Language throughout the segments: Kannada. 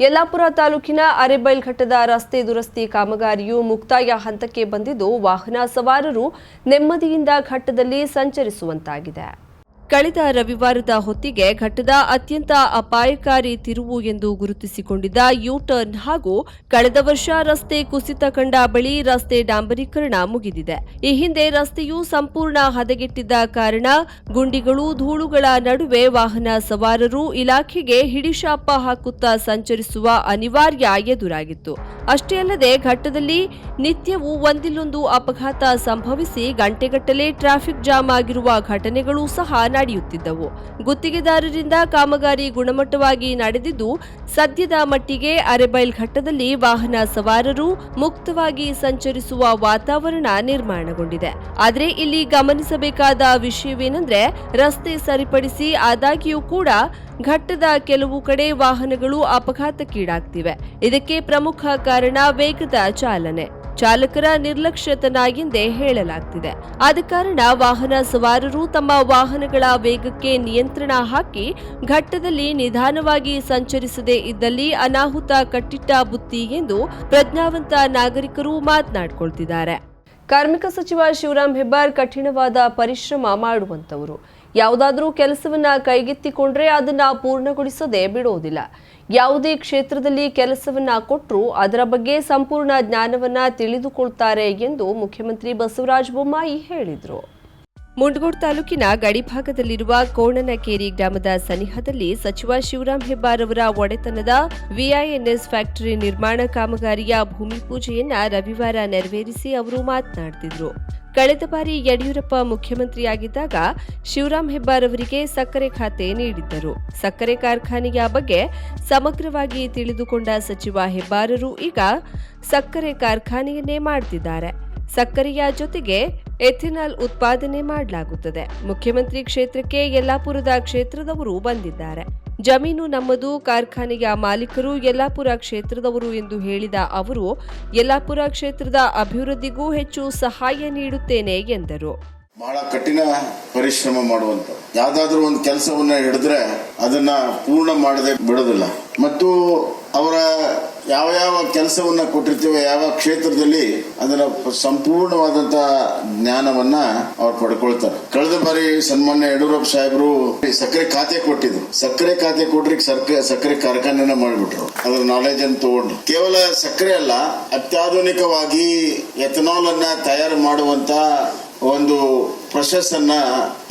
ಯಲ್ಲಾಪುರ ತಾಲೂಕಿನ ಅರೆಬೈಲ್ ಘಟ್ಟದ ರಸ್ತೆ ದುರಸ್ತಿ ಕಾಮಗಾರಿಯು ಮುಕ್ತಾಯ ಹಂತಕ್ಕೆ ಬಂದಿದ್ದು ವಾಹನ ಸವಾರರು ನೆಮ್ಮದಿಯಿಂದ ಘಟ್ಟದಲ್ಲಿ ಸಂಚರಿಸುವಂತಾಗಿದೆ. ಕಳೆದ ರವಿವಾರದ ಹೊತ್ತಿಗೆ ಘಟ್ಟದ ಅತ್ಯಂತ ಅಪಾಯಕಾರಿ ತಿರುವು ಎಂದು ಗುರುತಿಸಿಕೊಂಡಿದ್ದ ಯೂ ಟರ್ನ್ ಹಾಗೂ ಕಳೆದ ವರ್ಷ ರಸ್ತೆ ಕುಸಿತ ಕಂಡ ಬಳಿ ರಸ್ತೆ ಡಾಂಬರೀಕರಣ ಮುಗಿದಿದೆ. ಈ ಹಿಂದೆ ರಸ್ತೆಯು ಸಂಪೂರ್ಣ ಹದಗೆಟ್ಟಿದ್ದ ಕಾರಣ ಗುಂಡಿಗಳು, ಧೂಳುಗಳ ನಡುವೆ ವಾಹನ ಸವಾರರು ಇಲಾಖೆಗೆ ಹಿಡಿಶಾಪ ಹಾಕುತ್ತಾ ಸಂಚರಿಸುವ ಅನಿವಾರ್ಯ ಎದುರಾಗಿತ್ತು. ಅಷ್ಟೇ ಅಲ್ಲದೆ ಘಟ್ಟದಲ್ಲಿ ನಿತ್ಯವೂ ಒಂದಿಲ್ಲೊಂದು ಅಪಘಾತ ಸಂಭವಿಸಿ ಗಂಟೆಗಟ್ಟಲೆ ಟ್ರಾಫಿಕ್ ಜಾಮ್ ಆಗಿರುವ ಘಟನೆಗಳು ಸಹ ನಡೆಯುತ್ತಿದ್ದವು. ಗುತ್ತಿಗೆದಾರರಿಂದ ಕಾಮಗಾರಿ ಗುಣಮಟ್ಟವಾಗಿ ನಡೆದಿದ್ದು, ಸದ್ಯದ ಮಟ್ಟಿಗೆ ಅರೆಬೈಲ್ ಘಟ್ಟದಲ್ಲಿ ವಾಹನ ಸವಾರರು ಮುಕ್ತವಾಗಿ ಸಂಚರಿಸುವ ವಾತಾವರಣ ನಿರ್ಮಾಣಗೊಂಡಿದೆ. ಆದರೆ ಇಲ್ಲಿ ಗಮನಿಸಬೇಕಾದ ವಿಷಯವೇನೆಂದ್ರೆ, ರಸ್ತೆ ಸರಿಪಡಿಸಿ ಆದಾಗ್ಯೂ ಕೂಡ ಘಟ್ಟದ ಕೆಲವು ಕಡೆ ವಾಹನಗಳು ಅಪಘಾತಕ್ಕೀಡಾಗ್ತಿವೆ. ಇದಕ್ಕೆ ಪ್ರಮುಖ ಕಾರಣ ವೇಗದ ಚಾಲನೆ. ಚಾಲಕರ ನಿರ್ಲಕ್ಷ್ಯತನ ಎಂದೇ ಹೇಳಲಾಗ್ತಿದೆ. ಆದ ಕಾರಣ ವಾಹನ ಸವಾರರು ತಮ್ಮ ವಾಹನಗಳ ವೇಗಕ್ಕೆ ನಿಯಂತ್ರಣ ಹಾಕಿ ಘಟ್ಟದಲ್ಲಿ ನಿಧಾನವಾಗಿ ಸಂಚರಿಸದೇ ಇದ್ದಲ್ಲಿ ಅನಾಹುತ ಕಟ್ಟಿಟ್ಟ ಬುತ್ತಿ ಎಂದು ಪ್ರಜ್ಞಾವಂತ ನಾಗರಿಕರು ಮಾತನಾಡಿಕೊಳ್ತಿದ್ದಾರೆ. ಕಾರ್ಮಿಕ ಸಚಿವ ಶಿವರಾಮ್ ಹೆಬ್ಬಾರ್ ಕಠಿಣವಾದ ಪರಿಶ್ರಮ ಮಾಡುವಂತವರು ಯಾವುದಾದ್ರೂ ಕೆಲಸವನ್ನ ಕೈಗೆತ್ತಿಕೊಂಡ್ರೆ ಅದನ್ನ ಪೂರ್ಣಗೊಳಿಸದೆ ಬಿಡೋದಿಲ್ಲ ಯಾವುದೇ ಕ್ಷೇತ್ರದಲ್ಲಿ ಕೆಲಸವನ್ನ ಕೊಟ್ಟರೂ ಅದರ ಬಗ್ಗೆ ಸಂಪೂರ್ಣ ಜ್ಞಾನವನ್ನ ತಿಳಿದುಕೊಳ್ತಾರೆ ಎಂದು ಮುಖ್ಯಮಂತ್ರಿ ಬಸವರಾಜ ಬೊಮ್ಮಾಯಿ ಹೇಳಿದರು. ಮುಂಡಗೋಡ್ ತಾಲೂಕಿನ ಗಡಿಭಾಗದಲ್ಲಿರುವ ಕೋಣನಕೇರಿ ಗ್ರಾಮದ ಸನಿಹದಲ್ಲಿ ಸಚಿವ ಶಿವರಾಮ್ ಹೆಬ್ಬಾರ್ ಅವರ ಒಡೆತನದ ವಿಐಎನ್ಎಸ್ ಫ್ಯಾಕ್ಟರಿ ನಿರ್ಮಾಣ ಕಾಮಗಾರಿಯ ಭೂಮಿ ಪೂಜೆಯನ್ನ ರವಿವಾರ ನೆರವೇರಿಸಿ ಅವರು ಮಾತನಾಡುತ್ತಿದ್ದರು ಕಳೆದ ಬಾರಿ ಯಡಿಯೂರಪ್ಪ ಮುಖ್ಯಮಂತ್ರಿಯಾಗಿದ್ದಾಗ ಶಿವರಾಮ್ ಹೆಬ್ಬಾರ್ ಅವರಿಗೆ ಸಕ್ಕರೆ ಖಾತೆ ನೀಡಿದ್ದರು. ಸಕ್ಕರೆ ಕಾರ್ಖಾನೆಯ ಬಗ್ಗೆ ಸಮಗ್ರವಾಗಿ ತಿಳಿದುಕೊಂಡ ಸಚಿವ ಹೆಬ್ಬಾರರು ಈಗ ಸಕ್ಕರೆ ಕಾರ್ಖಾನೆಯನ್ನೇ ಮಾಡುತ್ತಿದ್ದಾರೆ ಸಕ್ಕರೆಯ ಜೊತೆಗೆ ಎಥಿನಾಲ್ ಉತ್ಪಾದನೆ ಮಾಡಲಾಗುತ್ತದೆ. ಮುಖ್ಯಮಂತ್ರಿ ಕ್ಷೇತ್ರಕ್ಕೆ ಯಲ್ಲಾಪುರದ ಕ್ಷೇತ್ರದವರು ಬಂದಿದ್ದಾರೆ. ಜಮೀನು ನಮ್ಮದು, ಕಾರ್ಖಾನೆಯ ಮಾಲೀಕರು ಯಲ್ಲಾಪುರ ಕ್ಷೇತ್ರದವರು ಎಂದು ಹೇಳಿದ ಅವರು, ಯಲ್ಲಾಪುರ ಕ್ಷೇತ್ರದ ಅಭಿವೃದ್ಧಿಗೂ ಹೆಚ್ಚು ಸಹಾಯ ನೀಡುತ್ತೇನೆ ಎಂದರು. ಬಹಳ ಕಠಿಣ ಪರಿಶ್ರಮ ಮಾಡುವಂತ. ಯಾವ್ದಾದ್ರು ಒಂದು ಕೆಲಸವನ್ನ ಹಿಡಿದ್ರೆ ಅದನ್ನ ಪೂರ್ಣ ಮಾಡದೆ ಬಿಡೋದಿಲ್ಲ. ಮತ್ತು ಅವರ ಯಾವ ಯಾವ ಕೆಲಸವನ್ನ ಕೊಟ್ಟಿರ್ತೇವೆ, ಯಾವ ಕ್ಷೇತ್ರದಲ್ಲಿ ಅದರ ಸಂಪೂರ್ಣವಾದಂತ ಜ್ಞಾನವನ್ನ ಅವ್ರು ಪಡ್ಕೊಳ್ತಾರೆ. ಕಳೆದ ಬಾರಿ ಸನ್ಮಾನ್ಯ ಯಡಿಯೂರಪ್ಪ ಸಾಹೇಬರು ಸಕ್ಕರೆ ಖಾತೆ ಕೊಟ್ಟಿದ್ರು. ಸಕ್ಕರೆ ಖಾತೆ ಕೊಟ್ರಿ ಸಕ್ಕರೆ ಕಾರ್ಖಾನೆನ ಮಾಡಿಬಿಟ್ರು. ಅದ್ರ ನಾಲೆಜ್ ಅನ್ನು ತಗೊಂಡು. ಕೇವಲ ಸಕ್ಕರೆ ಅಲ್ಲ, ಅತ್ಯಾಧುನಿಕವಾಗಿ ಎಥನಾಲ್ ಅನ್ನ ತಯಾರು ಮಾಡುವಂತ ಒಂದು ಪ್ರೊಸೆಸ್ ಅನ್ನ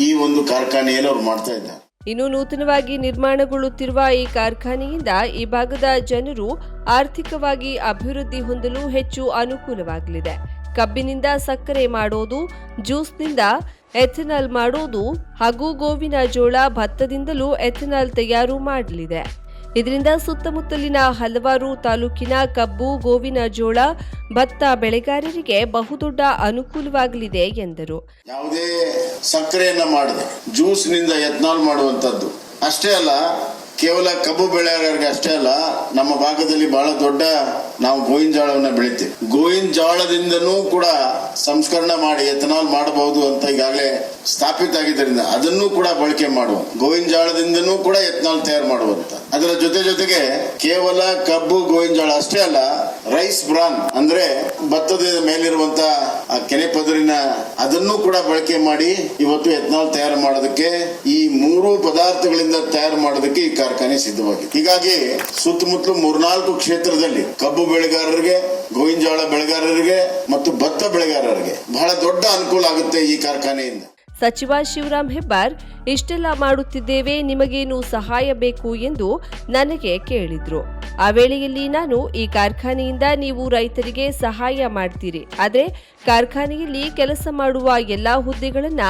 ಈ ಒಂದು ಕಾರ್ಖಾನೆಯಲ್ಲಿ ಅವ್ರು ಮಾಡ್ತಾ ಇದ್ದಾರೆ. ಇನ್ನು ನೂತನವಾಗಿ ನಿರ್ಮಾಣಗೊಳ್ಳುತ್ತಿರುವ ಈ ಕಾರ್ಖಾನೆಯಿಂದ ಈ ಭಾಗದ ಜನರು ಆರ್ಥಿಕವಾಗಿ ಅಭಿವೃದ್ಧಿ ಹೊಂದಲು ಹೆಚ್ಚು ಅನುಕೂಲವಾಗಲಿದೆ. ಕಬ್ಬಿನಿಂದ ಸಕ್ಕರೆ ಮಾಡೋದು, ಜ್ಯೂಸ್ನಿಂದ ಎಥೆನಾಲ್ ಮಾಡೋದು ಹಾಗೂ ಗೋವಿನ ಜೋಳ ಭತ್ತದಿಂದಲೂ ಎಥೆನಾಲ್ ತಯಾರು ಮಾಡಲಿದೆ. ಇದರಿಂದ ಸುತ್ತಮುತ್ತಲಿನ ಹಲವಾರು ತಾಲೂಕಿನ ಕಬ್ಬು, ಗೋವಿನ ಜೋಳ, ಭತ್ತ ಬೆಳೆಗಾರರಿಗೆ ಬಹುದೊಡ್ಡ ಅನುಕೂಲವಾಗಲಿದೆ ಎಂದರು. ಯಾವುದೇ ಸಕ್ಕರೆಯನ್ನ ಮಾಡಿದೆ ಜ್ಯೂಸ್ನಿಂದ ಯತ್ನಾಲ್ ಮಾಡುವಂತದ್ದು. ಅಷ್ಟೇ ಅಲ್ಲ ಕೇವಲ ಕಬ್ಬು ಬೆಳೆಗಾರರಿಗೆ ಅಷ್ಟೇ ಅಲ್ಲ, ನಮ್ಮ ಭಾಗದಲ್ಲಿ ಬಹಳ ದೊಡ್ಡ ನಾವು ಗೋವಿನ ಜೋಳವನ್ನ ಬೆಳಿತೀವಿ. ಗೋವಿನ ಜೋಳದಿಂದನೂ ಕೂಡ ಸಂಸ್ಕರಣೆ ಮಾಡಿ ಎಥನಾಲ್ ಮಾಡಬಹುದು ಅಂತ ಈಗಾಗಲೇ ಸ್ಥಾಪಿತ ಆಗಿದ್ದರಿಂದ ಅದನ್ನು ಕೂಡ ಬಳಕೆ ಮಾಡುವ. ಗೋವಿನ ಜೋಳದಿಂದನೂ ಕೂಡ ಎಥನಾಲ್ ತಯಾರು ಮಾಡುವಂತ. ಅದರ ಜೊತೆ ಜೊತೆಗೆ ಕೇವಲ ಕಬ್ಬು, ಗೋವಿನ ಜೋಳ ಅಷ್ಟೇ ಅಲ್ಲ, ರೈಸ್ ಬ್ರಾನ್ ಅಂದ್ರೆ ಭತ್ತದ ಮೇಲಿರುವಂತ ಆ ಕೆನೆ ಪದರಿನ ಅದನ್ನು ಕೂಡ ಬಳಕೆ ಮಾಡಿ ಇವತ್ತು ಎಥನಾಲ್ ತಯಾರು ಮಾಡೋದಕ್ಕೆ ಈ ಮೂರು ಪದಾರ್ಥಗಳಿಂದ ತಯಾರು ಮಾಡೋದಕ್ಕೆ ಈ ಕಾರ್ಖಾನೆ ಸಿದ್ಧವಾಗಿದೆ. ಹೀಗಾಗಿ ಸುತ್ತಮುತ್ತಲು ಮೂರ್ನಾಲ್ಕು ಕ್ಷೇತ್ರದಲ್ಲಿ ಕಬ್ಬು ಬೆಳೆಗಾರರಿಗೆ ಗೋವಿನ ಜೋಳ ಬೆಳೆಗಾರರಿಗೆ ಮತ್ತು ಭತ್ತ ಬೆಳೆಗಾರರಿಗೆ ಬಹಳ ದೊಡ್ಡ ಅನುಕೂಲ ಆಗುತ್ತೆ ಈ ಕಾರ್ಖಾನೆಯಿಂದ. ಸಚಿವ ಶಿವರಾಮ್ ಹೆಬ್ಬಾರ್ ಇಷ್ಟೆಲ್ಲ ಮಾಡುತ್ತಿದ್ದೇವೆ, ನಿಮಗೇನು ಸಹಾಯ ಬೇಕು ಎಂದು ನನಗೆ ಕೇಳಿದ್ರು. ಆ ವೇಳೆಯಲ್ಲಿ ನಾನು ಈ ಕಾರ್ಖಾನೆಯಿಂದ ನೀವು ರೈತರಿಗೆ ಸಹಾಯ ಮಾಡ್ತೀರಿ. ಆದರೆ ಕಾರ್ಖಾನೆಯಲ್ಲಿ ಕೆಲಸ ಮಾಡುವ ಎಲ್ಲಾ ಹುದ್ದೆಗಳನ್ನ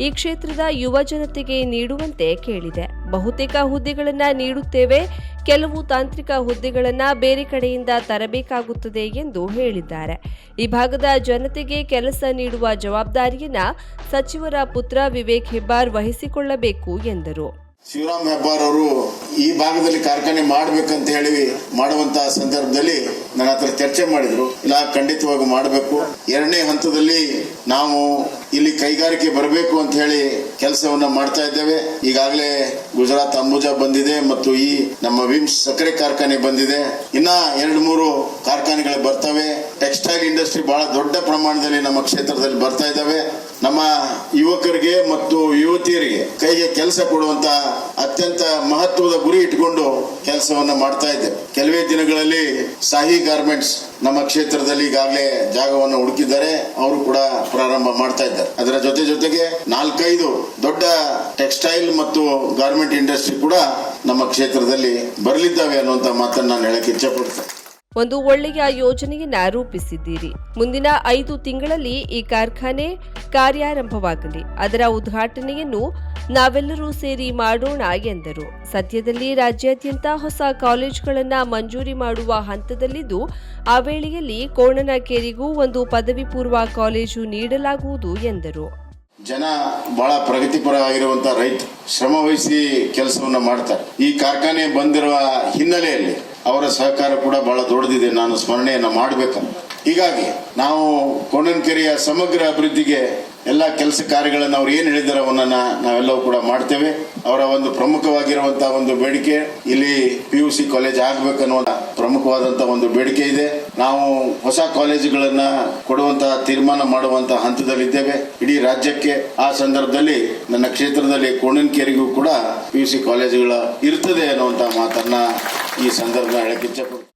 ಈ ಕ್ಷೇತ್ರದ ಯುವ ಜನತೆಗೆ ನೀಡುವಂತೆ ಕೇಳಿದೆ. ಬಹುತೇಕ ಹುದ್ದೆಗಳನ್ನ ನೀಡುತ್ತೇವೆ, ಕೆಲವು ತಾಂತ್ರಿಕ ಹುದ್ದೆಗಳನ್ನ ಬೇರೆ ಕಡೆಯಿಂದ ತರಬೇಕಾಗುತ್ತದೆ ಎಂದು ಹೇಳಿದ್ದಾರೆ. ಈ ಭಾಗದ ಜನತೆಗೆ ಕೆಲಸ ನೀಡುವ ಜವಾಬ್ದಾರಿಯನ್ನ ಸಚಿವರ ಪುತ್ರ ವಿವೇಕ್ ಹೆಬ್ಬಾರ್ ವಹಿಸಿಕೊಳ್ಳಬೇಕು ಎಂದರು. ಶಿವರಾಮ್ ಹೆಬ್ಬಾರ್ ಅವರು ಈ ಭಾಗದಲ್ಲಿ ಕಾರ್ಖಾನೆ ಮಾಡ್ಬೇಕಂತ ಹೇಳಿ ಮಾಡುವಂತಹ ಸಂದರ್ಭದಲ್ಲಿ ನನ್ನ ಹತ್ರ ಚರ್ಚೆ ಮಾಡಿದ್ರು. ಇಲ್ಲ, ಖಂಡಿತವಾಗಿ ಮಾಡಬೇಕು. ಎರಡನೇ ಹಂತದಲ್ಲಿ ನಾವು ಇಲ್ಲಿ ಕೈಗಾರಿಕೆ ಬರಬೇಕು ಅಂತ ಹೇಳಿ ಕೆಲಸವನ್ನ ಮಾಡ್ತಾ ಇದ್ದೇವೆ. ಈಗಾಗಲೇ ಗುಜರಾತ್ ಅಂಬುಜಾ ಬಂದಿದೆ ಮತ್ತು ಈ ನಮ್ಮ ವಿಮ್ಸ್ ಸಕ್ಕರೆ ಕಾರ್ಖಾನೆ ಬಂದಿದೆ. ಇನ್ನ ಎರಡು ಮೂರು ಕಾರ್ಖಾನೆಗಳು ಬರ್ತವೆ. ಟೆಕ್ಸ್ಟೈಲ್ ಇಂಡಸ್ಟ್ರಿ ಬಹಳ ದೊಡ್ಡ ಪ್ರಮಾಣದಲ್ಲಿ ನಮ್ಮ ಕ್ಷೇತ್ರದಲ್ಲಿ ಬರ್ತಾ ಇದ್ದಾವೆ. ನಮ್ಮ ಯುವಕರಿಗೆ ಮತ್ತು ಯುವತಿಯರಿಗೆ ಕೈಗೆ ಕೆಲಸ ಕೊಡುವಂತ ಅತ್ಯಂತ ಮಹತ್ವದ ಗುರಿ ಇಟ್ಕೊಂಡು ಕೆಲಸವನ್ನ ಮಾಡ್ತಾ ಇದ್ದೇವೆ. ಕೆಲವೇ ದಿನಗಳಲ್ಲಿ ಸಾಹಿ ಗಾರ್ಮೆಂಟ್ಸ್ ನಮ್ಮ ಕ್ಷೇತ್ರದಲ್ಲಿ ಈಗಾಗಲೇ ಜಾಗವನ್ನು ಹುಡುಕಿದ್ದಾರೆ. ಅವರು ಕೂಡ ಪ್ರಾರಂಭ ಮಾಡ್ತಾ ಇದ್ದಾರೆ. ಅದರ ಜೊತೆ ಜೊತೆಗೆ ನಾಲ್ಕೈದು ದೊಡ್ಡ ಟೆಕ್ಸ್ಟೈಲ್ ಮತ್ತು ಗಾರ್ಮೆಂಟ್ ಇಂಡಸ್ಟ್ರಿ ಕೂಡ ನಮ್ಮ ಕ್ಷೇತ್ರದಲ್ಲಿ ಬರಲಿದ್ದಾವೆ ಅನ್ನುವಂತ ಮಾತನ್ನ ನಾನು ಹೇಳಕ್ ಇಚ್ಛಪಡ್ತೇನೆ ಒಂದು ಒಳ್ಳೆಯ ಯೋಜನೆಯನ್ನ ರೂಪಿಸಿದ್ದೀರಿ. ಮುಂದಿನ ಐದು ತಿಂಗಳಲ್ಲಿ ಈ ಕಾರ್ಖಾನೆ ಕಾರ್ಯಾರಂಭವಾಗಲಿ. ಅದರ ಉದ್ಘಾಟನೆಯನ್ನು ನಾವೆಲ್ಲರೂ ಸೇರಿ ಮಾಡೋಣ ಎಂದರು. ಸದ್ಯದಲ್ಲಿ ರಾಜ್ಯಾದ್ಯಂತ ಹೊಸ ಕಾಲೇಜುಗಳನ್ನು ಮಂಜೂರಿ ಮಾಡುವ ಹಂತದಲ್ಲಿದ್ದು, ಆ ವೇಳೆಯಲ್ಲಿ ಕೋಣನಕೇರಿಗೂ ಒಂದು ಪದವಿ ಪೂರ್ವ ಕಾಲೇಜು ನೀಡಲಾಗುವುದು ಎಂದರು. ಜನ ಬಹಳ ಪ್ರಗತಿಪರವಾಗಿರುವಂತಹ ರೈತ ಶ್ರಮ ವಹಿಸಿ ಕೆಲಸವನ್ನ ಮಾಡ್ತಾರೆ. ಈ ಕಾರ್ಖಾನೆ ಬಂದಿರುವ ಹಿನ್ನೆಲೆಯಲ್ಲಿ ಅವರ ಸಹಕಾರ ಕೂಡ ಬಹಳ ದೊಡ್ಡದಿದೆ. ನಾನು ಸ್ಮರಣೆಯನ್ನು ಮಾಡಬೇಕು. ಹೀಗಾಗಿ ನಾವು ಕೋಣನ್ಕೆರೆಯ ಸಮಗ್ರ ಅಭಿವೃದ್ಧಿಗೆ ಎಲ್ಲ ಕೆಲಸ ಕಾರ್ಯಗಳನ್ನು ಅವ್ರು ಏನು ಹೇಳಿದ್ದಾರೆ ಅವನ್ನ ನಾವೆಲ್ಲವೂ ಕೂಡ ಮಾಡ್ತೇವೆ. ಅವರ ಒಂದು ಪ್ರಮುಖವಾಗಿರುವಂತಹ ಒಂದು ಬೇಡಿಕೆ, ಇಲ್ಲಿ ಪಿ ಯು ಸಿ ಕಾಲೇಜ್ ಆಗ್ಬೇಕನ್ನುವ ಪ್ರಮುಖವಾದಂತಹ ಒಂದು ಬೇಡಿಕೆ ಇದೆ. ನಾವು ಹೊಸ ಕಾಲೇಜುಗಳನ್ನ ಕೊಡುವಂತಹ ತೀರ್ಮಾನ ಮಾಡುವಂತಹ ಹಂತದಲ್ಲಿದ್ದೇವೆ. ಇಡೀ ರಾಜ್ಯಕ್ಕೆ ಆ ಸಂದರ್ಭದಲ್ಲಿ ನನ್ನ ಕ್ಷೇತ್ರದಲ್ಲಿ ಕೋಣನ್ಕೇರಿಗೂ ಕೂಡ ಪಿ ಯು ಸಿ ಕಾಲೇಜುಗಳ ಇರ್ತದೆ ಅನ್ನುವಂತಹ ಮಾತನ್ನ ಈ ಸಂದರ್ಭ ಹೇಳಕ್ಕೆ ಇಚ್ಛಪಡ್ತೀನಿ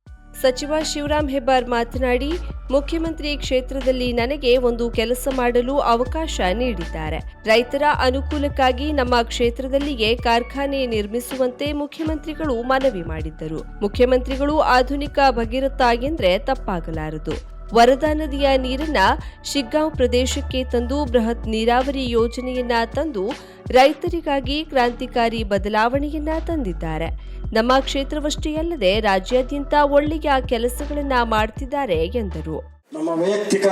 ಸಚಿವ ಶಿವರಾಮ್ ಹೆಬ್ಬಾರ್ ಮಾತನಾಡಿ, ಮುಖ್ಯಮಂತ್ರಿ ಕ್ಷೇತ್ರದಲ್ಲಿ ನನಗೆ ಒಂದು ಕೆಲಸ ಮಾಡಲು ಅವಕಾಶ ನೀಡಿದ್ದಾರೆ. ರೈತರ ಅನುಕೂಲಕ್ಕಾಗಿ ನಮ್ಮ ಕ್ಷೇತ್ರದಲ್ಲಿಯೇ ಕಾರ್ಖಾನೆ ನಿರ್ಮಿಸುವಂತೆ ಮುಖ್ಯಮಂತ್ರಿಗಳು ಮನವಿ ಮಾಡಿದ್ದರು. ಮುಖ್ಯಮಂತ್ರಿಗಳು ಆಧುನಿಕ ಭಗೀರಥ ಎಂದ್ರೆ ತಪ್ಪಾಗಲಾರದು. ವರದಾ ನದಿಯ ನೀರನ್ನ ಶಿಗ್ಗಾಂವ್ ಪ್ರದೇಶಕ್ಕೆ ತಂದು ಬೃಹತ್ ನೀರಾವರಿ ಯೋಜನೆಯನ್ನ ತಂದು ರೈತರಿಗಾಗಿ ಕ್ರಾಂತಿಕಾರಿ ಬದಲಾವಣೆಯನ್ನ ತಂದಿದ್ದಾರೆ. ನಮ್ಮ ಕ್ಷೇತ್ರವಷ್ಟೇ ಅಲ್ಲದೆ ರಾಜ್ಯಾದ್ಯಂತ ಒಳ್ಳೆಯ ಕೆಲಸಗಳನ್ನ ಮಾಡ್ತಿದ್ದಾರೆ ಎಂದರು. ನಮ್ಮ ವೈಯಕ್ತಿಕ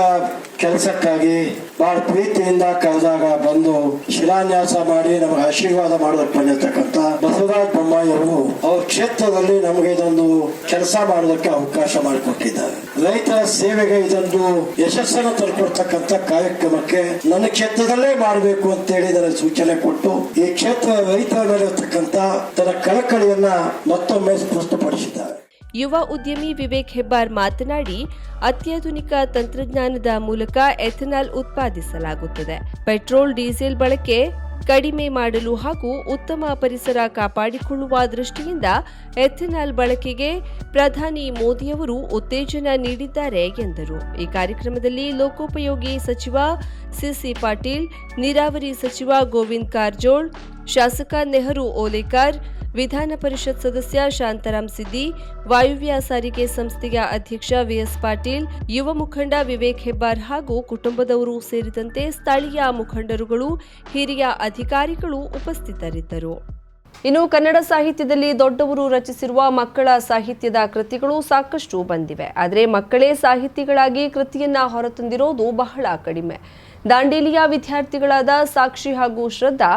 ಕೆಲಸಕ್ಕಾಗಿ ಬಹಳ ಪ್ರೀತಿಯಿಂದ ಕರೆದಾಗ ಬಂದು ಶಿಲಾನ್ಯಾಸ ಮಾಡಿ ನಮಗೆ ಆಶೀರ್ವಾದ ಮಾಡೋದಕ್ಕೆ ಬಂದಿರತಕ್ಕಂತ ಬಸವರಾಜ ಬೊಮ್ಮಾಯಿ ಅವರು ಕ್ಷೇತ್ರದಲ್ಲಿ ನಮಗೆ ಇದೊಂದು ಕೆಲಸ ಮಾಡೋದಕ್ಕೆ ಅವಕಾಶ ಮಾಡಿಕೊಟ್ಟಿದ್ದಾರೆ. ರೈತರ ಸೇವೆಗೆ ಇದೊಂದು ಯಶಸ್ಸನ್ನು ತಂದುಕೊಡ್ತಕ್ಕಂತ ಕಾರ್ಯಕ್ರಮಕ್ಕೆ ನನ್ನ ಕ್ಷೇತ್ರದಲ್ಲೇ ಮಾಡಬೇಕು ಅಂತೇಳಿ ನನಗೆ ಸೂಚನೆ ಕೊಟ್ಟು ಈ ಕ್ಷೇತ್ರ ರೈತರ ಮೇಲೆ ಇರತಕ್ಕಂತ ತನ್ನ ಕಳಕಳಿಯನ್ನ ಮತ್ತೊಮ್ಮೆ ಸ್ಪಷ್ಟಪಡಿಸಿದ್ದಾರೆ. ಯುವ ಉದ್ಯಮಿ ವಿವೇಕ್ ಹೆಬ್ಬಾರ್ ಮಾತನಾಡಿ, ಅತ್ಯಾಧುನಿಕ ತಂತ್ರಜ್ಞಾನದ ಮೂಲಕ ಎಥೆನಾಲ್ ಉತ್ಪಾದಿಸಲಾಗುತ್ತದೆ. ಪೆಟ್ರೋಲ್, ಡೀಸೆಲ್ ಬಳಕೆ ಕಡಿಮೆ ಮಾಡಲು ಹಾಗೂ ಉತ್ತಮ ಪರಿಸರ ಕಾಪಾಡಿಕೊಳ್ಳುವ ದೃಷ್ಟಿಯಿಂದ ಎಥೆನಾಲ್ ಬಳಕೆಗೆ ಪ್ರಧಾನಿ ಮೋದಿಯವರು ಉತ್ತೇಜನ ನೀಡಿದ್ದಾರೆ ಎಂದರು. ಈ ಕಾರ್ಯಕ್ರಮದಲ್ಲಿ ಲೋಕೋಪಯೋಗಿ ಸಚಿವ ಸಿಸಿ ಪಾಟೀಲ್, ನೀರಾವರಿ ಸಚಿವ ಗೋವಿಂದ್ ಕಾರಜೋಳ್, ಶಾಸಕ ನೆಹರು ಓಲೇಕರ್ ವಿಧಾನ ಪರಿಷತ್ ಸದಸ್ಯ ಶಾಂತರಾಮ್ ಸಿದ್ದಿ, ವಾಯುವ್ಯ ಸಾರಿಗೆ ಸಂಸ್ಥೆಯ ಅಧ್ಯಕ್ಷ ವಿಎಸ್ ಪಾಟೀಲ್, ಯುವ ಮುಖಂಡ ವಿವೇಕ್ ಹೆಬ್ಬಾರ್ ಹಾಗೂ ಕುಟುಂಬದವರು ಸೇರಿದಂತೆ ಸ್ಥಳೀಯ ಮುಖಂಡರುಗಳು, ಹಿರಿಯ ಅಧಿಕಾರಿಗಳು ಉಪಸ್ಥಿತರಿದ್ದರು. ಇನ್ನು ಕನ್ನಡ ಸಾಹಿತ್ಯದಲ್ಲಿ ದೊಡ್ಡವರು ರಚಿಸಿರುವ ಮಕ್ಕಳ ಸಾಹಿತ್ಯದ ಕೃತಿಗಳು ಸಾಕಷ್ಟು ಬಂದಿವೆ. ಆದರೆ ಮಕ್ಕಳೇ ಸಾಹಿತಿಗಳಾಗಿ ಕೃತಿಯನ್ನ ಹೊರತಂದಿರೋದು ಬಹಳ ಕಡಿಮೆ. ದಾಂಡೇಲಿಯ ವಿದ್ಯಾರ್ಥಿಗಳಾದ ಸಾಕ್ಷಿ ಹಾಗೂ ಶ್ರದ್ಧಾ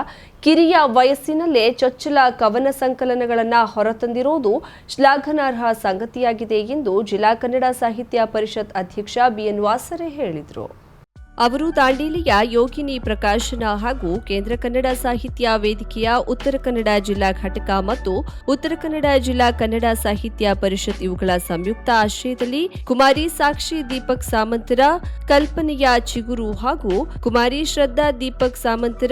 ಕಿರಿಯ ವಯಸ್ಸಿನಲ್ಲೇ ಚೊಚ್ಚಲ ಕವನ ಸಂಕಲನಗಳನ್ನು ಹೊರತಂದಿರುವುದು ಶ್ಲಾಘನಾರ್ಹ ಸಂಗತಿಯಾಗಿದೆ ಎಂದು ಜಿಲ್ಲಾ ಕನ್ನಡ ಸಾಹಿತ್ಯ ಪರಿಷತ್ ಅಧ್ಯಕ್ಷ ಬಿಎನ್ ವಾಸರೆ ಹೇಳಿದರು. ಅವರು ದಾಂಡೇಲಿಯ ಯೋಗಿನಿ ಪ್ರಕಾಶನ ಹಾಗೂ ಕೇಂದ್ರ ಕನ್ನಡ ಸಾಹಿತ್ಯ ವೇದಿಕೆಯ ಉತ್ತರ ಕನ್ನಡ ಜಿಲ್ಲಾ ಘಟಕ ಮತ್ತು ಉತ್ತರ ಕನ್ನಡ ಜಿಲ್ಲಾ ಕನ್ನಡ ಸಾಹಿತ್ಯ ಪರಿಷತ್ ಇವುಗಳ ಸಂಯುಕ್ತ ಆಶ್ರಯದಲ್ಲಿ ಕುಮಾರಿ ಸಾಕ್ಷಿ ದೀಪಕ್ ಸಾಮಂತರ, ಕಲ್ಪನೆಯ ಚಿಗುರು ಹಾಗೂ ಕುಮಾರಿ ಶ್ರದ್ಧಾ ದೀಪಕ್ ಸಾಮಂತರ,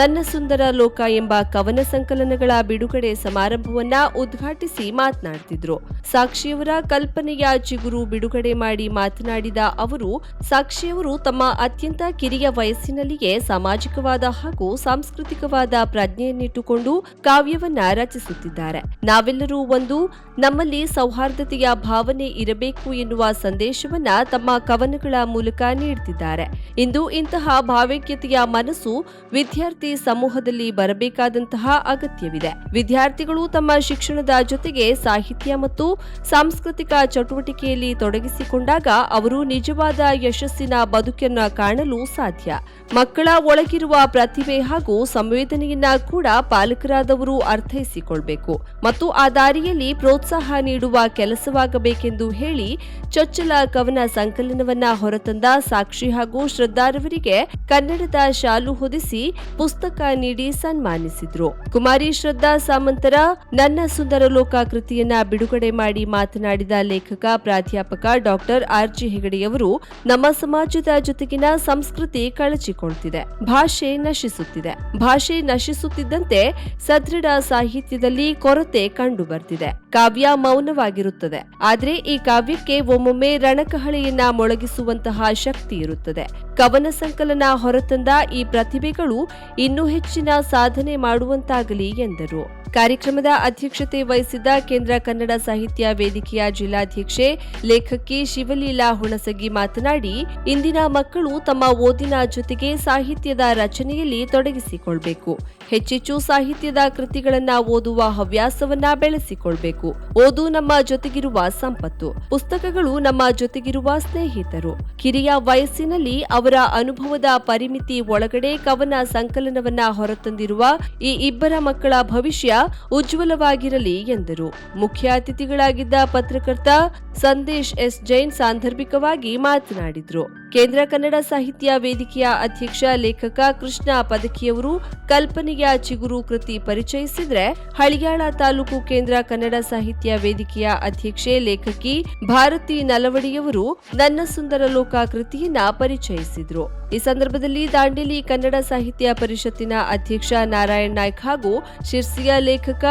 ನನ್ನ ಸುಂದರ ಲೋಕ ಎಂಬ ಕವನ ಸಂಕಲನಗಳ ಬಿಡುಗಡೆ ಸಮಾರಂಭವನ್ನ ಉದ್ಘಾಟಿಸಿ ಮಾತನಾಡುತ್ತಿದ್ದರು ಸಾಕ್ಷಿಯವರ ಕಲ್ಪನೆಯ ಚಿಗುರು ಬಿಡುಗಡೆ ಮಾಡಿ ಮಾತನಾಡಿದ ಅವರು, ಸಾಕ್ಷಿಯವರು ತಮ್ಮ ಅತ್ಯಂತ ಕಿರಿಯ ವಯಸ್ಸಿನಲ್ಲಿಯೇ ಸಾಮಾಜಿಕವಾದ ಹಾಗೂ ಸಾಂಸ್ಕೃತಿಕವಾದ ಪ್ರಜ್ಞೆಯನ್ನಿಟ್ಟುಕೊಂಡು ಕಾವ್ಯವನ್ನ ರಚಿಸುತ್ತಿದ್ದಾರೆ. ನಾವೆಲ್ಲರೂ ಒಂದು ನಮ್ಮಲ್ಲಿ ಸೌಹಾರ್ದತೆಯ ಭಾವನೆ ಇರಬೇಕು ಎನ್ನುವ ಸಂದೇಶವನ್ನ ತಮ್ಮ ಕವನಗಳ ಮೂಲಕ ನೀಡುತ್ತಿದ್ದಾರೆ ಇಂದು ಇಂತಹ ಭಾವೈಕ್ಯತೆಯ ಮನಸ್ಸು ವಿದ್ಯಾರ್ಥಿ ಸಮೂಹದಲ್ಲಿ ಬರಬೇಕಾದಂತಹ ಅಗತ್ಯವಿದೆ. ವಿದ್ಯಾರ್ಥಿಗಳು ತಮ್ಮ ಶಿಕ್ಷಣದ ಜೊತೆಗೆ ಸಾಹಿತ್ಯ ಮತ್ತು ಸಾಂಸ್ಕೃತಿಕ ಚಟುವಟಿಕೆಯಲ್ಲಿ ತೊಡಗಿಸಿಕೊಂಡಾಗ ಅವರು ನಿಜವಾದ ಯಶಸ್ಸಿನ ಬದುಕನ್ನು ಕಾಣಲು ಸಾಧ್ಯ. ಮಕ್ಕಳ ಒಳಗಿರುವ ಪ್ರತಿಭೆ ಹಾಗೂ ಸಂವೇದನೆಯನ್ನ ಕೂಡ ಪಾಲಕರಾದವರು ಅರ್ಥೈಸಿಕೊಳ್ಬೇಕು ಮತ್ತು ಆ ದಾರಿಯಲ್ಲಿ ಪ್ರೋತ್ಸಾಹ ನೀಡುವ ಕೆಲಸವಾಗಬೇಕೆಂದು ಹೇಳಿ ಚೊಚ್ಚಲ ಕವನ ಸಂಕಲನವನ್ನ ಹೊರತಂದ ಸಾಕ್ಷಿ ಹಾಗೂ ಶ್ರದ್ಧಾರವರಿಗೆ ಕನ್ನಡದ ಶಾಲು ಹೊದಿಸಿ ಪುಸ್ತಕ ನೀಡಿ ಸನ್ಮಾನಿಸಿದ್ರು. ಕುಮಾರಿ ಶ್ರದ್ಧಾ ಸಾಮಂತರ, ನನ್ನ ಸುಂದರ ಲೋಕ ಕೃತಿಯನ್ನ ಬಿಡುಗಡೆ ಮಾಡಿ ಮಾತನಾಡಿದ ಲೇಖಕ ಪ್ರಾಧ್ಯಾಪಕ ಡಾಕ್ಟರ್ ಆರ್ಜಿ ಹೆಗಡೆಯವರು, ನಮ್ಮ ಸಮಾಜದ ಜೊತೆಗಿನ ಸಂಸ್ಕೃತಿ ಕಳಚಿಕೊಳ್ತಿದೆ. ಭಾಷೆ ನಶಿಸುತ್ತಿದೆ. ಭಾಷೆ ನಶಿಸುತ್ತಿದ್ದಂತೆ ಸದೃಢ ಸಾಹಿತ್ಯದಲ್ಲಿ ಕೊರತೆ ಕಂಡು ಬರ್ತಿದೆ ಕಾವ್ಯ ಮೌನವಾಗಿರುತ್ತದೆ. ಆದರೆ ಈ ಕಾವ್ಯಕ್ಕೆ ಒಮ್ಮೊಮ್ಮೆ ರಣಕಹಳೆಯನ್ನ ಮೊಳಗಿಸುವಂತಹ ಶಕ್ತಿ ಇರುತ್ತದೆ. ಕವನ ಸಂಕಲನ ಹೊರತಂದ ಈ ಪ್ರತಿಭೆಗಳು ಇನ್ನೂ ಹೆಚ್ಚಿನ ಸಾಧನೆ ಮಾಡುವಂತಾಗಲಿ ಎಂದರು. ಕಾರ್ಯಕ್ರಮದ ಅಧ್ಯಕ್ಷತೆ ವಹಿಸಿದ್ದ ಕೇಂದ್ರ ಕನ್ನಡ ಸಾಹಿತ್ಯ ವೇದಿಕೆಯ ಜಿಲ್ಲಾಧ್ಯಕ್ಷೆ ಲೇಖಕಿ ಶಿವಲೀಲಾ ಹುಣಸಗಿ ಮಾತನಾಡಿ, ಇಂದಿನ ಮಕ್ಕಳು ತಮ್ಮ ಓದಿನ ಜೊತೆಗೆ ಸಾಹಿತ್ಯದ ರಚನೆಯಲ್ಲಿ ತೊಡಗಿಸಿಕೊಳ್ಬೇಕು. ಹೆಚ್ಚೆಚ್ಚು ಸಾಹಿತ್ಯದ ಕೃತಿಗಳನ್ನ ಓದುವ ಹವ್ಯಾಸವನ್ನ ಬೆಳೆಸಿಕೊಳ್ಬೇಕು. ಓದು ನಮ್ಮ ಜೊತೆಗಿರುವ ಸಂಪತ್ತು. ಪುಸ್ತಕಗಳು ನಮ್ಮ ಜೊತೆಗಿರುವ ಸ್ನೇಹಿತರು. ಕಿರಿಯ ವಯಸ್ಸಿನಲ್ಲಿ ಅವರ ಅನುಭವದ ಪರಿಮಿತಿ ಒಳಗಡೆ ಕವನ ಸಂಕಲನವನ್ನ ಹೊರತಂದಿರುವ ಈ ಇಬ್ಬರ ಮಕ್ಕಳ ಭವಿಷ್ಯ ಉಜ್ವಲವಾಗಿರಲಿ ಎಂದರು. ಮುಖ್ಯ ಅತಿಥಿಗಳಾಗಿದ್ದ ಪತ್ರಕರ್ತ ಸಂದೇಶ್ ಎಸ್ ಜೈನ್ ಸಾಂದರ್ಭಿಕವಾಗಿ ಮಾತನಾಡಿದ್ರು. ಕೇಂದ್ರ ಕನ್ನಡ ಸಾಹಿತ್ಯ ವೇದಿಕೆಯ ಅಧ್ಯಕ್ಷ, ಲೇಖಕ ಕೃಷ್ಣ ಪದಕಿಯವರು ಕಲ್ಪನೆಯ ಚಿಗುರು ಕೃತಿ ಪರಿಚಯಿಸಿದ್ರೆ ಹಳಿಯಾಳ ತಾಲೂಕು ಕೇಂದ್ರ ಕನ್ನಡ ಸಾಹಿತ್ಯ ವೇದಿಕೆಯ ಅಧ್ಯಕ್ಷೆ, ಲೇಖಕಿ ಭಾರತಿ ನಲವಡಿಯವರು ನನ್ನ ಸುಂದರ ಲೋಕ ಕೃತಿಯನ್ನ ಪರಿಚಯಿಸಿದ್ರು. ಈ ಸಂದರ್ಭದಲ್ಲಿ ದಾಂಡೇಲಿ ಕನ್ನಡ ಸಾಹಿತ್ಯ ಪರಿಷತ್ತಿನ ಅಧ್ಯಕ್ಷ ನಾರಾಯಣ್ ನಾಯ್ಕ ಹಾಗೂ ಶಿರ್ಸಿಯ ಲೇಖಕ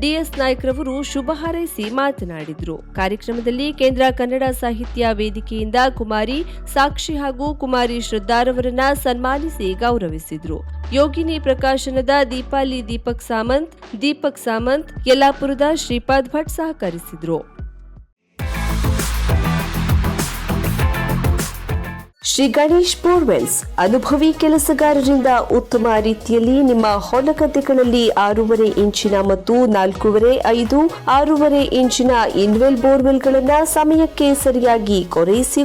ಡಿಎಸ್ ನಾಯ್ಕ್ ರವರು ಶುಭ ಹಾರೈಸಿ ಮಾತನಾಡಿದ್ರು. ಕಾರ್ಯಕ್ರಮದಲ್ಲಿ ಕೇಂದ್ರ ಕನ್ನಡ ಸಾಹಿತ್ಯ ವೇದಿಕೆಯಿಂದ ಕುಮಾರಿ, ಸಾಕ್ಷಿ ಹಾಗೂ ಕುಮಾರಿ ಶ್ರದ್ಧಾರವರನ್ನ ಸನ್ಮಾನಿಸಿ ಗೌರವಿಸಿದ್ರು. ಯೋಗಿನಿ ಪ್ರಕಾಶನದ ದೀಪಾಲಿ ದೀಪಕ್ ಸಾಮಂತ್ ದೀಪಕ್ ಸಾಮಂತ್, ಯಲ್ಲಾಪುರದ ಶ್ರೀಪಾದ್ ಭಟ್ ಸಹಕರಿಸಿದ್ರು. ಶ್ರೀ ಗಣೇಶ್ ಬೋರ್ವೆಲ್ಸ್, ಅನುಭವಿ ಕೆಲಸಗಾರರಿಂದ ಉತ್ತಮ ರೀತಿಯಲ್ಲಿ ನಿಮ್ಮ ಹೊಲಗದ್ದೆಗಳಲ್ಲಿ ಆರೂವರೆ ಇಂಚಿನ ಮತ್ತು ನಾಲ್ಕೂವರೆ, ಐದು, ಆರೂವರೆ ಇಂಚಿನ ಇನ್ವೆಲ್ ಬೋರ್ವೆಲ್ಗಳನ್ನು ಸಮಯಕ್ಕೆ ಸರಿಯಾಗಿ ಕೊರೈಸಿ